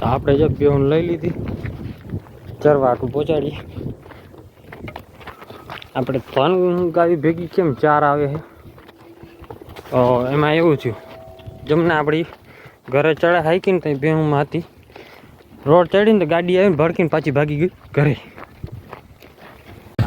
તો આપણે જો બેહું લઈ લીધી. ચરવાટું પહોંચાડીએ આપણે ત્રણ ગાડી ભેગી કેમ ચાર આવે છે? એમાં એવું થયું. જમના આપણી ઘરે ચડે હાઈકીને ત્યાં બેહુમાં હતી. રોડ ચડીને તો ગાડી આવીને ભડકીને પાછી ભાગી ગઈ ઘરે.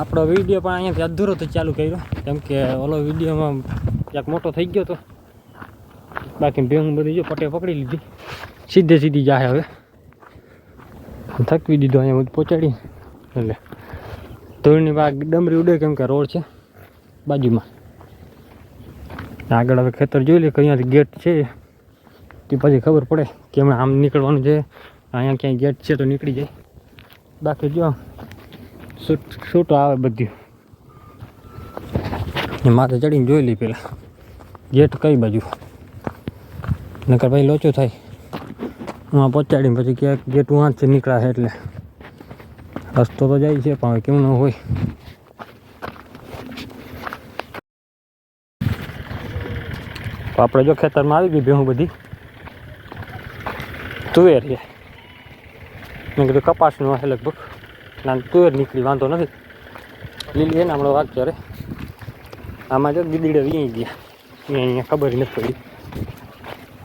આપણો વીડિયો પણ અહીંયાથી અધૂરો તો ચાલુ કર્યો. કેમ કે ઓલો વિડીયોમાં ક્યાંક મોટો થઈ ગયો તો. બાકી બેહું બધી જો પટે પકડી લીધી. સીધે સીધી જાય હવે. થકવી દીધો અહીંયા બધું પહોંચાડી. એટલે ધૂળની બાગ ડમરી ઉડે કેમ કે રોડ છે બાજુમાં. આગળ હવે ખેતર જોઈ લે કે અહીંયાથી ગેટ છે. તે પછી ખબર પડે કે હમણાં આમ નીકળવાનું છે. અહીંયા ક્યાંય ગેટ છે તો નીકળી જાય. બાકી જો શૂટ શૂટો આવે બધું માથે ચડીને જોઈ લઈ પેલા. ગેટ કઈ બાજુ? નકર ભાઈ લોચો થાય. હું પહોંચાડીને પછી ક્યાંક ગેટ વાંચ છે નીકળ્યા એટલે રસ્તો તો જાય છે, પણ કેવું ન હોય. તો આપણે જો ખેતરમાં આવી ગઈ ભેહું બધી. તુવેર છે. મેં કીધું કપાસનું હશે લગભગ. ના તુવેર નીકળી, વાંધો નથી. લીલી એને હમણાં વાગ કરે આમાં જો ગીદીડે વી ગયા. અહીંયા અહીંયા ખબર નથી પડી.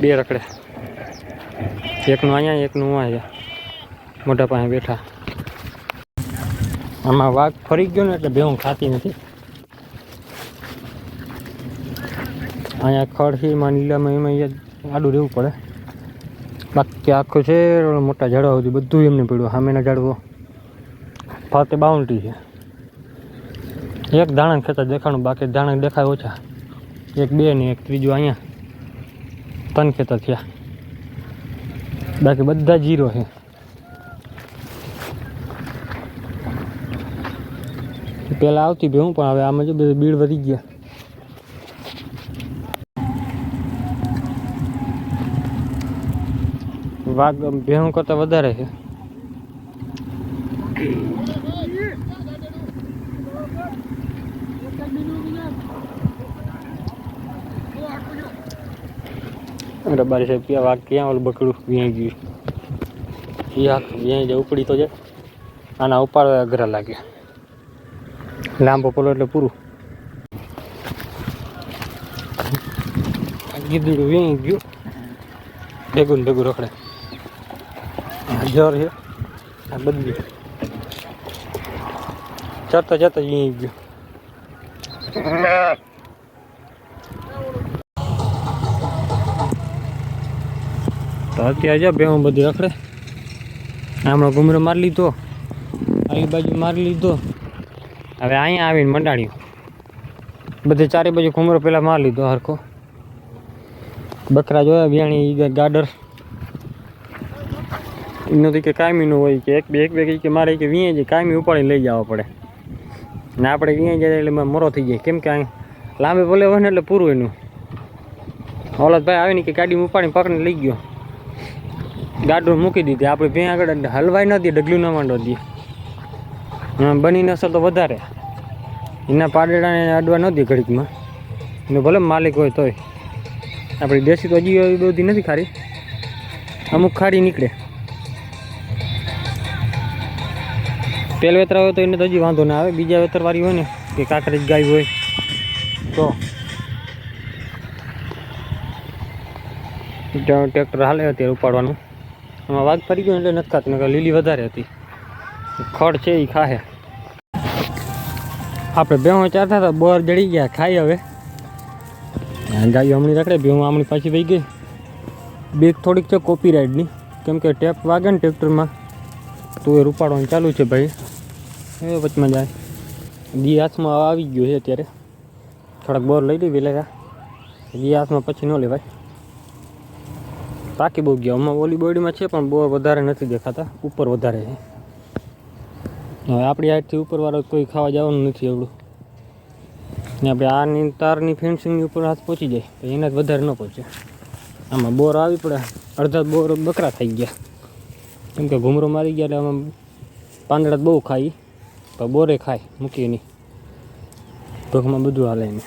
બે રખડે. એકનું અહીંયા એકનું અહીંયા. મોટા પાસે બેઠા. આમાં વાઘ ફરી ગયો ને એટલે ભેહું ખાતી નથી. અહીંયા ખડ છે, એમાં આડું રહેવું પડે. બાકી આખું છે મોટા ઝાડવા સુધી બધું એમને પડ્યું. સામેના ઝાડવો. ફરતે બાઉન્ડ્રી છે. એક દાણા ખેતર દેખાણું, બાકી દાણા દેખાય ઓછા. એક બે ને એક, ત્રીજું અહીંયા. ત્રણ ખેતર થયા. બાકી બધા જીરો છે. પેલા આવતી ભેહું પણ હવે આમાં જો બધું બીડ વધી ગયા. વાઘ, ભેહું કરતાં વધારે છે. રબારી સાહેબ, ક્યાં વાઘ ક્યાં ઓલું બકડું વ્યાઈ ગયું એ આખ વ્યાઈ જાય, ઉપડી તો જાય. આના ઉપાડવા અઘરા લાગે. લાંબો પોલો એટલે પૂરું. ગીદડું વ્યાઈ ગયું. ભેગું ને ભેગું રખડે. જર છે, આ બદલી. ચરતા જતા વ્યાઈ ગયું. અત્યારે જો ભેહું બધી રખડે. હમણાં ઘુમરો મારી લીધો. આલી બાજુ મારી લીધો. હવે અહીંયા આવીને મંડાણ્યું. બધે ચારે બાજુ ઘુમરો પહેલાં મારી લીધો હરખો. બકરા જોયા, બિયાણી ગાડર. એનું તો કે કાયમીનું હોય કે એક બે એક બે કે મારે કે વીએ જાય કાયમી ઉપાડી લઈ જવા પડે. ને આપણે વીએ જાય એટલે મોરો થઈ જાય. કેમ કે અહીં લાંબે ભલે હોય ને એટલે પૂરું એનું. ઓલાદભાઈ આવીને કે ગાડી ઉપાડીને પકડીને લઈ ગયો. ગાડું મૂકી દીધી. આપણે ભેં આગળ હલવાઈ નથી ડગલું ન માંડો દઈએ બની નસલ તો વધારે. એના પાડેડાને અડવા ન દે ઘડીકમાં. એનો ભલે માલિક હોય તોય. આપણી દેશી તો હજી બધી નથી ખારી. અમુક ખારી નીકળે. તેલ વેતરા હોય તો એને તો હજી વાંધો ના આવે. બીજા વેતરવાળી હોય ને, કે કાંકરેજ ગાય હોય, તો. ટ્રેક્ટર હાલે અત્યારે ઉપાડવાનું. આમાં વાઘ ફરી ગયો એટલે નથી ખાતું લીલી વધારે હતી. ખડ છે એ ખાહે. આપણે બે ચાર થતા બોર જડી ગયા, ખાઈ હવે. ગાયો હમણાં રખડે બે હમણાં પાછી વહી ગઈ. બેગ થોડીક છે કોપી રાઈડની કેમ કે ટેપ વાગે ને ટ્રેક્ટરમાં. તો એ રૂપાડવાનું ચાલુ છે ભાઈ. એ વચમાં જાય. દી હાથમાં આવી ગયો છે અત્યારે. થોડાક બોર લઈ લઈ વેલા દી હાથમાં પછી ન લેવાય. પાકી બહુ ગયા. હમણાં ઓલી બોડીમાં છે પણ બોર વધારે નથી દેખાતા. ઉપર વધારે છે. હવે આપણી હાથથી ઉપરવાળો કોઈ ખાવા જવાનું નથી એવડું ને આપણે આની તારની ફેન્સિંગની ઉપર હાથ પહોંચી જાય. તો એના વધારે ન પહોંચે આમાં બોર આવી પડે. અડધા બોર બકરા થઈ ગયા. કેમ કે ઘૂમરો મારી ગયા એટલે આમાં પાંદડા બહુ ખાઈ. પણ બોરે ખાય. મૂકીએ નહીં. ભગમાં બધું હાલે એને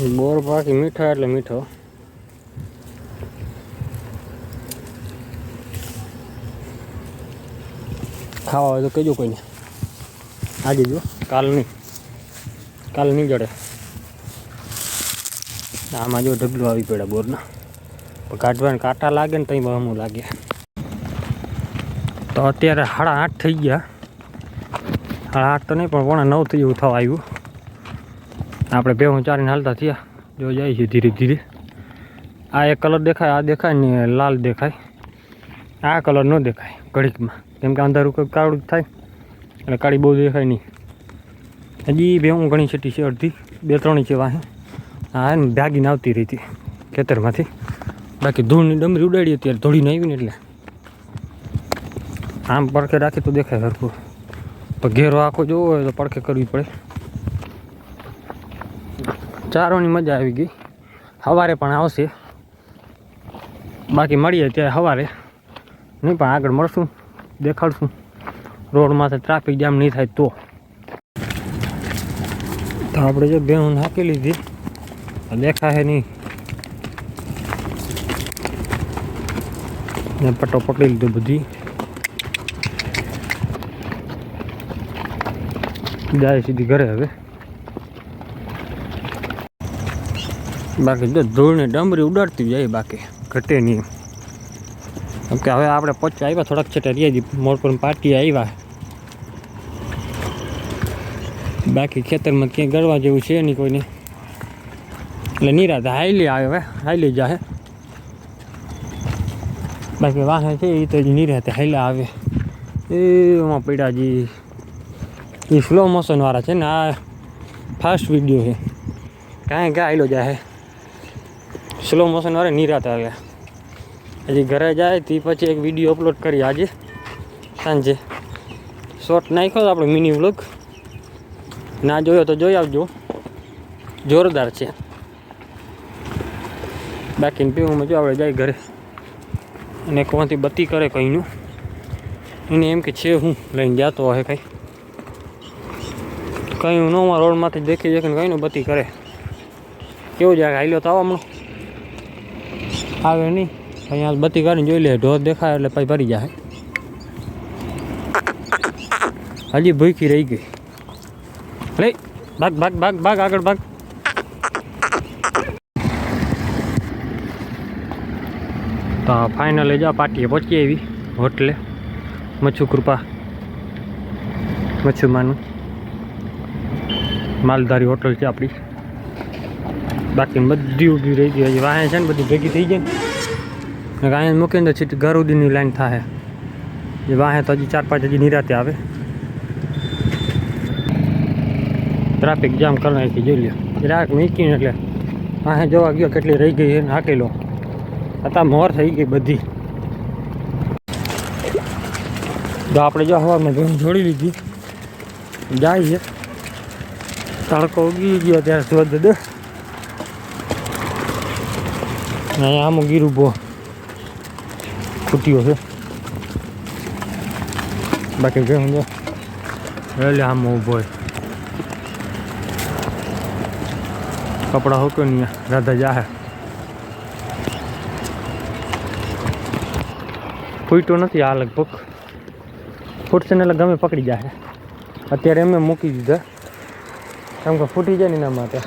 ગોળ બાકી મીઠા એટલે મીઠો. ખાવા હોય તો કહેજો કોઈને. આજે જો કાલ નહીં કાલ નહીં જડે આમાં જો ઢગલું આવી પડે બોરના. કાઢવાને કાંટા લાગે ને ત્યાં બહુ લાગે. તો અત્યારે સાડા આઠ થઈ ગયા. સાડા આઠ તો નહીં, પણ પોણા નવ થયું થવા આવ્યું. આપણે ભેહું ચારીને હાલતા થયા. જો જાય છે ધીરે ધીરે. આ એક કલર દેખાય, આ દેખાય ને લાલ દેખાય. આ કલર ન દેખાય ઘડીકમાં. કેમ કે અંધારું કંઈક કાળું થાય. એટલે કાળી બહુ દેખાય નહીં. હજી ભેહું ઘણી છેટી છે અડધી. બે ત્રણ છે વાહે. હા ને ભાગીને આવતી રહી હતી ખેતરમાંથી. બાકી ધૂળની ડમરી ઉડાડી અત્યારે ધોળીને આવી ને એટલે. આમ પડખે રાખી તો દેખાય હરખું. પણ ઘેરો આખો જોવો હોય તો પડખે કરવી પડે. ચારોની મજા આવી ગઈ. સવારે પણ આવશે. બાકી મળીએ ત્યારે સવારે. નહીં પણ આગળ મળશું, દેખાડશું. રોડમાંથી ટ્રાફિક જામ નહીં થાય તો. તો આપણે જો બેહું નાખી લીધી. દેખાશે નહીં. ને પટ્ટો પકડી લીધો બધી. જાય સીધી ઘરે હવે. બાકી જો ધૂળને ડમરી ઉડાડતી જાય બાકી. ઘટે નહીં. કેમ કે હવે આપણે પહોંચવા આવ્યા, થોડાક છેટે રહ્યા મોડ પર પાર્ટી આવ્યા. બાકી ખેતરમાં ક્યાંય ગળવા જેવું છે નહીં કોઈને. એટલે નિરાત હાઈલી આવે હવે હાઈલી જાહે. બાકી વાહે છે એ તો જ નિરાતે હાઈલા આવે. એમાં પીડાજી એ સ્લો મોશનવાળા છે ને, આ ફાસ્ટ વીડિયો છે. કાંઈ કાંઈ હાઈલો સ્લો મોશનવાળા નિરાત આવે હજી ઘરે જાય તે પછી એક વીડિયો અપલોડ કરી આજે. સાંજે. શોર્ટ નાખ્યો આપણો મિની વ્લોગ ના જોયો તો જોઈ આવજો. જોરદાર છે. બાકીને પીવું જો આપણે જાય ઘરે. અને કોણથી બત્તી કરે કંઈનું એને એમ કે છે હું લઈને જતો હશે કંઈ. કંઈ નોમાં રોડમાંથી દેખી કે કંઈનું બત્તી કરે. કેવું જાય હાલ્યો તો આવો હમણાં? આવે નહીં. અહીંયા બત્તી કાઢીને જોઈ લે, ઢોર દેખાય એટલે પછી ભરી જાય. હજી ભૂખી રહી ગઈ. લે ભાગ ભાગ ભાગ ભાગ આગળ, ભાગ. તો ફાઇનલી જા પાટીએ પહોંચી આવી, હોટલે. મચ્છુ કૃપા. મચ્છુમાનું. માલધારી હોટલ છે આપણી. બાકી બધી ઊભી રહી ગઈ. હજી વાહે છે ને બધી ભેગી થઈ ગઈ. ને અહીંયા મૂકીને તો સીધી ગરુદીની લાઈન થાય એ વાહે તો હજી ચાર પાંચ હજી નિરાતે આવે. ટ્રાફિક જામ કરી નાખી જોઈ લે જરાક મૂકીને એટલે વાહે જોવા ગયો કેટલી રહી ગઈ એને ને હાકેલો. હતા મોર થઈ ગઈ બધી. તો આપણે જો હવામાં ભેંસ જોડી લીધી. જાય છે. તડકો ઉગી ગયો ત્યારે સુરત દે. અહીંયા આમ ગીર ઊભો ખૂટ્યો છે બાકી ભેંસ જો એટલે આમ ઊભો હોય કપડા હોકો નહીં રાધા જાહે ફૂટતો નથી આ લગભગ ફૂટશે ને એટલે ગમે પકડી જાય અત્યારે એમને મૂકી દીધા કેમ કે ફૂટી જાય ને એના માટે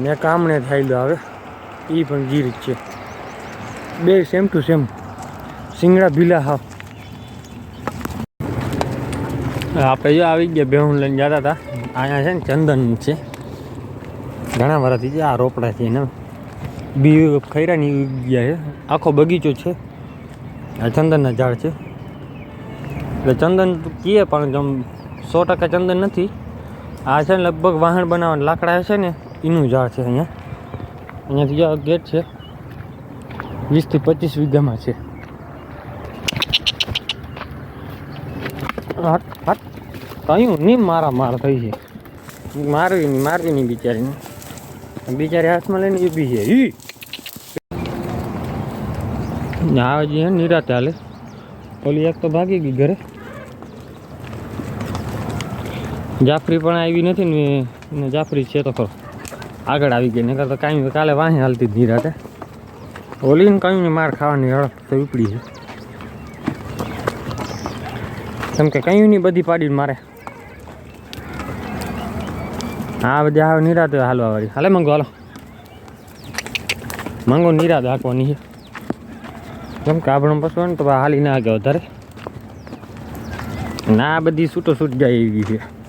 ને કામને થયેલું આવે એ પણ ગીર જ છે બે સેમ ટુ સેમ સિંગડા ભીલા હા આપણે જો આવી ગયા બેહું લઈને જતા હતા. અહીંયા છે ને ચંદન છે. ઘણા વર્ષથી છે, આ રોપડા છે એને. બી ખૈરાની ગયા છે. આખો બગીચો છે. આ ચંદનના ઝાડ છે. એટલે ચંદન કીએ, પણ જમ સો ટકા ચંદન નથી. આ છે ને લગભગ વાહન બનાવવાના લાકડા છે ને, એનું ઝાડ છે અહીંયા. અહીંયાથી ગેટ છે. વીસથી પચીસ વીઘામાં છે. કયું નહીં મારા માર થઈ છે. મારવી નહીં મારવી નહીં બિચારીને બિચારી હાથમાં લઈને ઊભી છે. ઈ. આ હે નિરાતે હાલે. ઓલી એક તો ભાગી ગઈ ઘરે. જાફરી પણ આવી નથી ને જાફરી છે તો ખરો. આગળ આવી ગઈ, નકર તો કાંઈ કાલે વાહે હાલતી જ નિરાતે. ઓલીને કાંઈ માર ખાવાની હળક તો ઉપડી છે. કેમ કે કયું નહીં બધી પાડીને મારે. હા, બધી આવે નિરાતે હાલવા વાળી. હાલે મંગો, હાલો. મંગો નિરાતે હાંકવાની છે. કેમ કે આપણે પશુ ને તો હાલી ના આગે વધારે. ના, બધી છૂટો છૂટ જાય એવી છે.